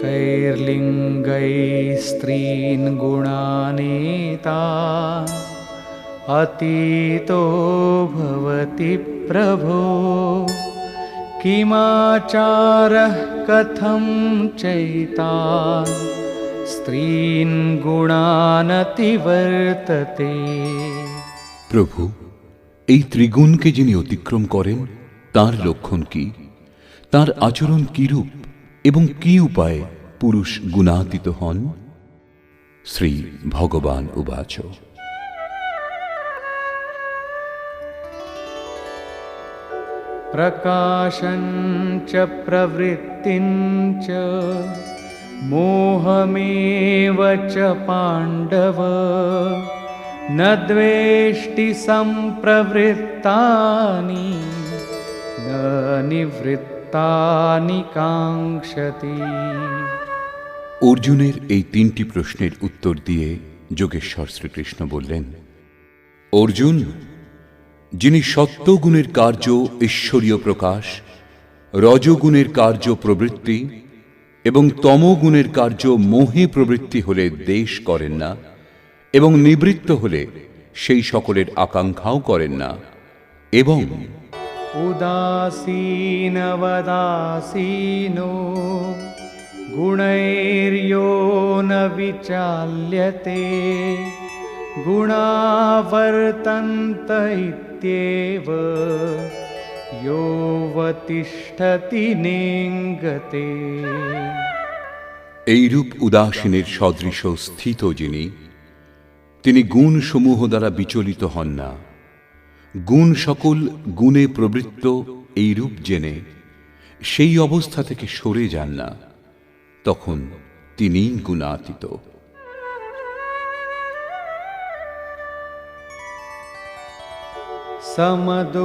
कैर्लिङ्गैः स्त्रीन् गुणानेता अतीतो भवति प्रभो किमाचारः कथं चैतान् स्त्रीन् गुणानतिवर्तते প্রভু এই ত্রিগুণকে যিনি অতিক্রম করেন তার লক্ষণ কি তার আচরণ কিরূপ এবং কি উপায়ে পুরুষ গুণাতীত হন শ্রী ভগবান উবাচ प्रकाशञ्च प्रवृत्तिञ्च मोहमेव च पाण्डव न द्वेष्टि सम्प्रवृत्तानि न তানি কাঙ্ক্ষতি। অর্জুনের এই তিনটি প্রশ্নের উত্তর দিয়ে যোগেশ্বর শ্রীকৃষ্ণ বললেন, অর্জুন, যিনি সত্যগুণের কার্য ঈশ্বরীয় প্রকাশ, রজগুণের কার্য প্রবৃত্তি এবং তমগুণের কার্য মোহে প্রবৃত্তি হলে দেশ করেন না এবং নিবৃত্ত হলে সেই সকলের আকাঙ্ক্ষাও করেন না এবং उदासीनवदासीनो गुणैर्यो न विचाल्यते गुणावर्तन्त इत्येव योऽवतिष्ठति नेङ्गते এইরূপ উদাসীনের সদৃশ স্থিত যিনি তিনি গুণ সমূহ দ্বারা বিচলিত হন না গুণ সকল গুণে প্রবৃত্ত এই রূপ জেনে সেই অবস্থা থেকে সরে যান না তখন তিনিই গুণাতীত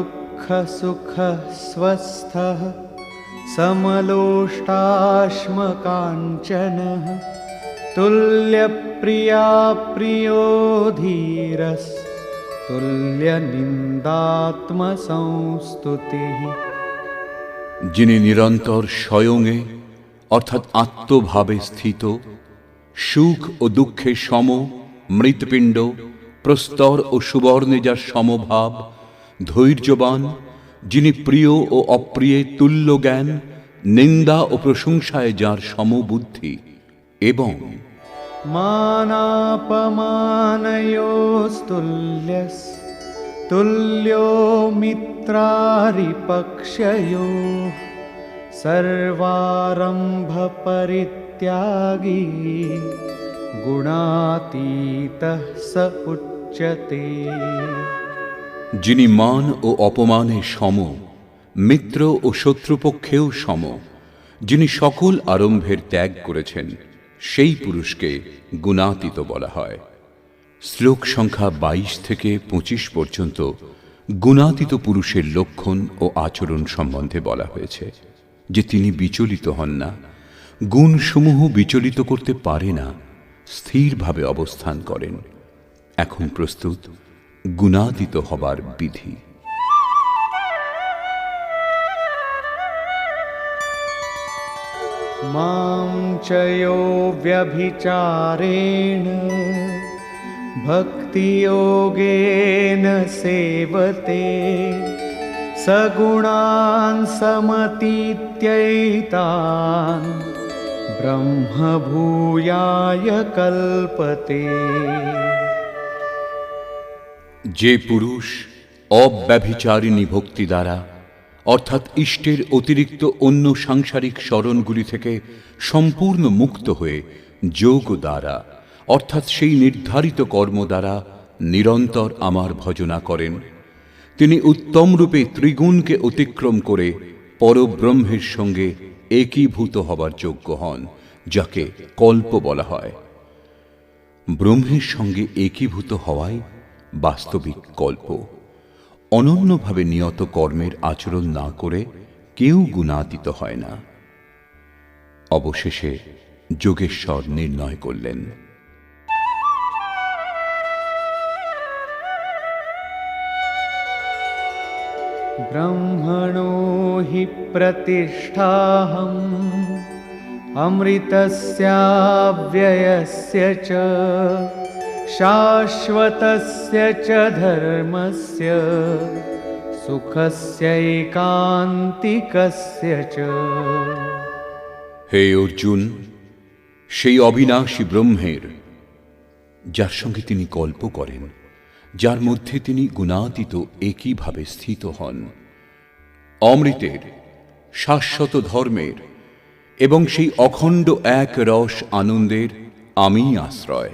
समदुःखसुखः स्वस्थः समलोष्टाश्मकाञ्चनः तुल्यप्रिया प्रियो धीरस् তুল্যনিন্দাত্মসংস্তুতি যিনি নিরন্তর স্বয়ংয়ে অর্থাৎ আত্মভাবে স্থিত, সুখ ও দুঃখে সম, মৃৎপিণ্ড, প্রস্তর ও সুবর্ণে যার সমভাব, ধৈর্যবান, যিনি প্রিয় ও অপ্রিয়ে তুল্য জ্ঞান নিন্দা ও প্রশংসায় যার সমবুদ্ধি, এবং मानापमानयोस्तुल्यस् तुल्यो मित्रारिपक्षयोः सर्वारम्भपरित्यागी गुणातीतः स उच्यते যিনি মান ও অপমানে সম মিত্র ও শত্রুপক্ষেও সম যিনি সকল আরম্ভের ত্যাগ করেছেন সেই পুরুষকে গুণাতীত বলা হয়। শ্লোক সংখ্যা বাইশ থেকে পঁচিশ পর্যন্ত গুণাতীত পুরুষের লক্ষণ ও আচরণ সম্বন্ধে বলা হয়েছে, যে তিনি বিচলিত হন না, গুণসমূহ বিচলিত করতে পারে না, স্থিরভাবে অবস্থান করেন। এখন প্রস্তুত, গুণাতীত হবার বিধি। मां च यो व्यभिचारेण भक्तियोगेन सेवते सगुणान् समतीत्यैतान् ब्रह्मभूयाय कल्पते যে পুরুষ অব্যভিচারিণী ভক্তি দ্বারা অর্থাৎ ইষ্টের অতিরিক্ত অন্য সাংসারিক স্মরণগুলি থেকে সম্পূর্ণ মুক্ত হয়ে যোগ দ্বারা, অর্থাৎ সেই নির্ধারিত কর্ম দ্বারা নিরন্তর আমার ভজনা করেন। তিনি উত্তম রূপে ত্রিগুণকে অতিক্রম করে পরব্রহ্মের সঙ্গে একীভূত হবার যোগ্য হন, যাকে কল্প বলা হয়। ব্রহ্মের সঙ্গে একীভূত হওয়াই বাস্তবিক কল্প। অনন্যভাবে নিয়ত কর্মের আচরণ না করে কেউ গুণাতীত হয় না। অবশেষে যোগেশ্বর নির্ণয় করলেন। ব্রহ্মণো হি প্রতিষ্ঠাহম, অমৃতস্যাব্যয়স্য চ। शाश्वतस्य च धर्मस्य सुखस्यैकान्तिकस्य च হে অর্জুন সেই অবিনাশী ব্রহ্মের যার সঙ্গে তিনি কল্প করেন যার মধ্যে তিনি গুণাতীত একইভাবে স্থিত হন অমৃতের শাশ্বত ধর্মের এবং সেই অখণ্ড এক রস আনন্দের আমি আশ্রয়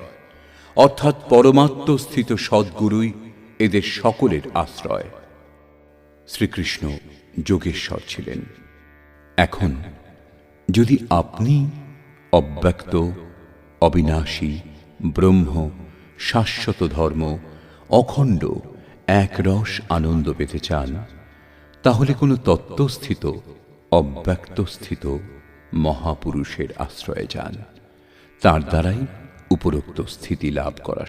অর্থাৎ পরমাত্ম স্থিত সদ্গুরুই এদের সকলের আশ্রয়। শ্রীকৃষ্ণ যোগেশ্বর ছিলেন। এখন যদি আপনি অব্যক্ত, অবিনাশী, ব্রহ্ম, শাশ্বত ধর্ম, অখণ্ড, একরস আনন্দ পেতে চান, তাহলে কোনো তত্ত্বস্থিত, অব্যক্তস্থিত মহাপুরুষের আশ্রয়ে যান। তার দ্বারাই উপরোক্ত স্থিতি লাভ করা